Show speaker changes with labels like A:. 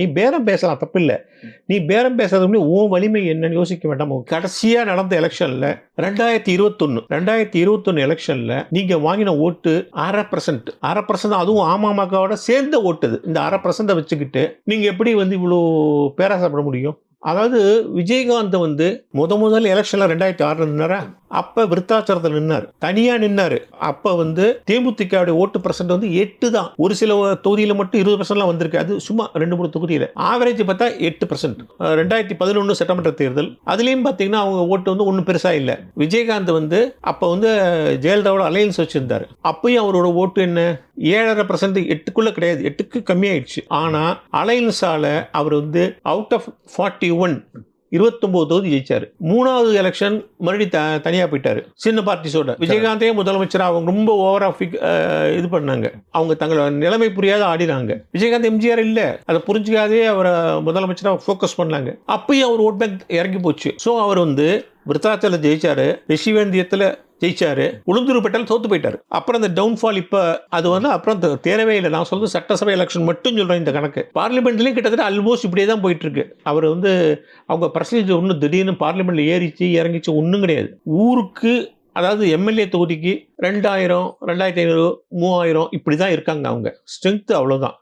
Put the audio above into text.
A: நீ பேரம் பேசலாம் தப்பு இல்லை நீ பேரம் பேசுறது முன்னாடி உன் வலிமை என்னன்னு யோசிக்க வேண்டாம். கடைசியாக நடந்த எலெக்ஷனில் ரெண்டாயிரத்தி இருபத்தொன்று ரெண்டாயிரத்தி இருபத்தொன்னு எலெக்ஷனில் நீங்கள் வாங்கின ஓட்டு அரை பர்சன்ட் அரை பர்சன்ட் அதுவும் அமமுகவோட சேர்ந்த ஓட்டுது இந்த அரை பர்சன்ட்டை வச்சுக்கிட்டு நீங்கள் எப்படி வந்து இவ்வளோ பேராசைப்பட முடியும்? அதாவது விஜயகாந்த் வந்து முத முதல் எலெக்ஷனில் ரெண்டாயிரத்தி ஆறு இருந்தாரா அப்ப விருத்தாச்சலத்தில் நின்னார். தனியா நின்னாரு. அப்ப வந்து தேமுதிகவுடைய ஓட்டு பர்சன்ட் வந்து எட்டு தான். ஒரு சில தொகுதியில் மட்டும் இருபது பர்சன்ட்லாம் வந்திருக்கு. அது சும்மா ரெண்டு மூணு தொகுதியில். ஆவரேஜ் பார்த்தா எட்டு பர்சன்ட் ரெண்டாயிரத்தி பதினொன்று சட்டமன்ற தேர்தல். அதுலயும் பாத்தீங்கன்னா அவங்க ஓட்டு வந்து ஒன்றும் பெருசா இல்லை. விஜயகாந்த் வந்து அப்ப வந்து ஜெயலலிதாவோட அலையன்ஸ் வச்சிருந்தாரு. அப்பயும் அவரோட ஓட்டு என்ன? ஏழரை பர்சன்ட் எட்டுக்குள்ள கிடையாது. எட்டுக்கு கம்மியாயிடுச்சு. ஆனா அலையன்ஸால அவர் வந்து அவுட் ஆஃப் ஃபார்ட்டி ஒன் இருபத்தொன்பது தொகுதி ஜெயிச்சாரு. மூணாவது எலெக்ஷன் மறுபடியும் த தனியாக போயிட்டாரு. சின்ன பார்ட்டிஸோட விஜயகாந்தே முதலமைச்சர் அவங்க ரொம்ப ஓவரா இது பண்ணாங்க. அவங்க தங்களோட நிலைமை புரியாத ஆடினாங்க. விஜயகாந்த் எம்ஜிஆர் இல்லை. அதை புரிஞ்சுக்காதே அவரை முதலமைச்சராக ஃபோக்கஸ் பண்ணாங்க. அப்பயும் அவர் ஓட் பேங்க் இறங்கி போச்சு. ஸோ அவர் வந்து விருத்தாச்சலம் ஜெயிச்சாரு. ரிஷிவேந்தியத்தில் ஜெயிச்சாரு. உளுந்தூர்பேட்டையில் தோத்து போயிட்டாரு. அப்புறம் அந்த டவுன்ஃபால் இப்போ அது வந்து அப்புறம் தேரவே இல்லை. நான் சொல்றது சட்டசபை எலெக்ஷன் மட்டும் சொல்றேன் இந்த கணக்கு. பார்லிமெண்ட்லேயும் கிட்டத்தட்ட ஆல்மோஸ்ட் இப்படியே தான் போயிட்டு இருக்கு அவர் வந்து அவங்க பர்சன்டேஜ் ஒன்றும் திடீர்னு பார்லிமெண்ட்ல ஏறிச்சு இறங்கிச்சு ஒன்றும் கிடையாது. ஊருக்கு அதாவது எம்எல்ஏ தொகுதிக்கு ரெண்டாயிரம் ரெண்டாயிரத்தி ஐநூறு மூவாயிரம் இப்படி தான் இருக்காங்க அவங்க. ஸ்ட்ரென்த் அவ்வளோதான்